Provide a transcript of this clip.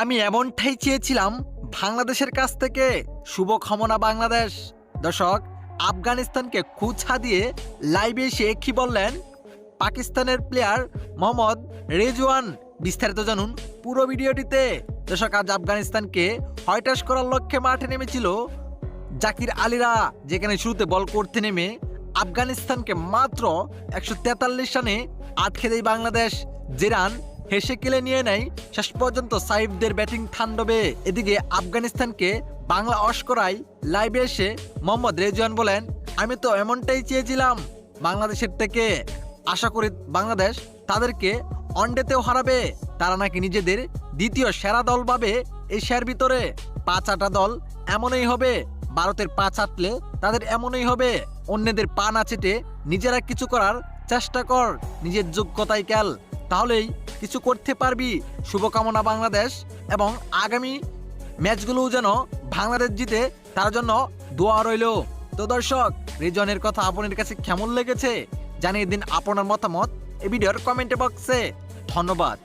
আমি এমনটাই চেয়েছিলাম বাংলাদেশের কাছ থেকে। শুভ কামনা বাংলাদেশ। দর্শক, আফগানিস্তানকে খুঁচা দিয়ে লাইভে এসে কি বললেন? পাকিস্তানের প্লেয়ার মোহাম্মদ রেজওয়ান, বিস্তারিত জানুন পুরো ভিডিওটিতে। দর্শক, আজ আফগানিস্তানকে হয়টাস করার লক্ষ্যে মাঠে নেমেছিল জাকির আলীরা, যেখানে শুরুতে বল করতে নেমে আফগানিস্তানকে মাত্র একশো তেতাল্লিশ রানে আটকে দেয় বাংলাদেশ। যে রান হেসে কেলে নিয়ে নেয়। শেষ পর্যন্ত সাইফদের ব্যাটিং থান্ডবে। এদিকে আফগানিস্তানকে বাংলা অস্করাই লাইভে এসে মোহাম্মদ রেজওয়ান বলেন, আমি তো এমনটাই চেয়েছিলাম বাংলাদেশের থেকে। আশা করি বাংলাদেশ তাদেরকে অনডেতেও হারাবে। তারা নাকি নিজেদের দ্বিতীয় সেরা দল পাবে এশিয়ার ভিতরে। পাঁচ আটা দল এমনই হবে। ভারতের পা চাটলে তাদের এমনই হবে। অন্যদের পা না চেটে নিজেরা কিছু করার চেষ্টা কর। নিজের যোগ্যতায় খেল। তাহলেই কিছু করতে পারবি। শুভকামনা বাংলাদেশ এবং আগামী ম্যাচগুলোও যেন বাংলাদেশ জিতে, তার জন্য দোয়া রইল। তো দর্শক রিজনের কথা আপনার কাছে কেমন লেগেছে জানিয়ে দিন আপনার মতামত এই ভিডিওর কমেন্ট বক্সে। ধন্যবাদ।